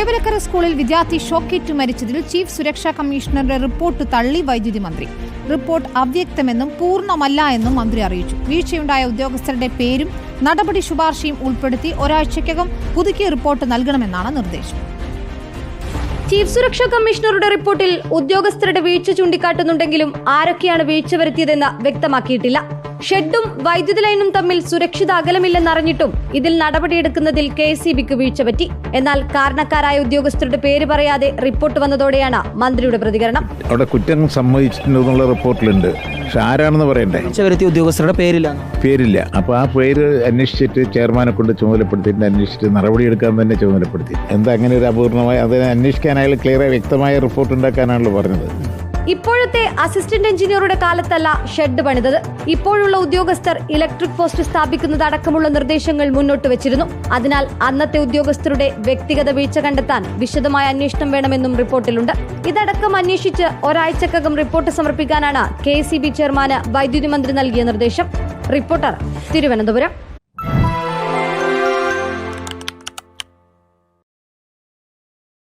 ചേവലക്കര സ്കൂളിൽ വിദ്യാർത്ഥി ഷോക്കേറ്റ് മരിച്ചതിൽ ചീഫ് സുരക്ഷാ കമ്മീഷണറുടെ റിപ്പോർട്ട് തള്ളി വൈദ്യുതി മന്ത്രി. റിപ്പോർട്ട് അവ്യക്തമെന്നും പൂർണമല്ല എന്നും മന്ത്രി അറിയിച്ചു. വീഴ്ചയുണ്ടായ ഉദ്യോഗസ്ഥരുടെ പേരും നടപടി ശുപാർശയും ഉൾപ്പെടുത്തി ഒരാഴ്ചയ്ക്കകം പുതുക്കിയ റിപ്പോർട്ട് നൽകണമെന്നാണ് നിർദ്ദേശം. ചീഫ് സുരക്ഷാ കമ്മീഷണറുടെ റിപ്പോർട്ടിൽ ഉദ്യോഗസ്ഥരുടെ വീഴ്ച ചൂണ്ടിക്കാട്ടുന്നുണ്ടെങ്കിലും ആരൊക്കെയാണ് വീഴ്ച വരുത്തിയതെന്ന് വ്യക്തമാക്കിയിട്ടില്ല. ഷെഡും വൈദ്യുതി ലൈനും തമ്മിൽ സുരക്ഷിത അകലമില്ലെന്നറിഞ്ഞിട്ടും ഇതിൽ നടപടിയെടുക്കുന്നതിൽ കെ എസ് സി ബിക്ക് വീഴ്ച പറ്റി. എന്നാൽ കാരണക്കാരായ ഉദ്യോഗസ്ഥരുടെ പേര് പറയാതെ റിപ്പോർട്ട് വന്നതോടെയാണ് മന്ത്രിയുടെ പ്രതികരണം. അവിടെ കുറ്റം സമ്മതിച്ചിട്ടുണ്ടെന്നുള്ള റിപ്പോർട്ടിലുണ്ട്. പക്ഷെ ആരാണെന്ന് പറയണ്ടേ? വീഴ്ച ഉദ്യോഗസ്ഥരുടെ പേരില്ല. പേരില്ല. അപ്പോൾ ആ പേര് അന്വേഷിച്ചിട്ട് ചെയർമാനെ കൊണ്ട് ചുമതലപ്പെടുത്തിയിട്ട് അന്വേഷിച്ചിട്ട് നടപടിയെടുക്കാൻ തന്നെ ചുമതലപ്പെടുത്തി. എന്താ അങ്ങനെ ഒരു അപൂർണമായി അതിനെ അന്വേഷിക്കാൻ ക്ലിയറായി ക്ലിയറായ വ്യക്തമായ റിപ്പോർട്ട് ഉണ്ടാക്കാനാണല്ലോ പറഞ്ഞത്. ഇപ്പോഴത്തെ അസിസ്റ്റന്റ് എഞ്ചിനീയറുടെ കാലത്തല്ല ഷെഡ് പണിതത്. ഇപ്പോഴുള്ള ഉദ്യോഗസ്ഥർ ഇലക്ട്രിക് പോസ്റ്റ് സ്ഥാപിക്കുന്നത് അടക്കമുള്ള നിർദ്ദേശങ്ങൾ മുന്നോട്ട് വെച്ചിരുന്നു. അതിനാൽ അന്നത്തെ ഉദ്യോഗസ്ഥരുടെ വ്യക്തിഗത വീഴ്ച കണ്ടെത്താൻ വിശദമായ അന്വേഷണം വേണമെന്നും റിപ്പോർട്ടിലുണ്ട്. ഇതടക്കം അന്വേഷിച്ച് ഒരാഴ്ചക്കകം റിപ്പോർട്ട് സമർപ്പിക്കാനാണ് കെ സി ബി ചെയർമാന് വൈദ്യുതി മന്ത്രി നൽകിയ നിർദ്ദേശം. റിപ്പോർട്ടർ തിരുവനന്തപുരം.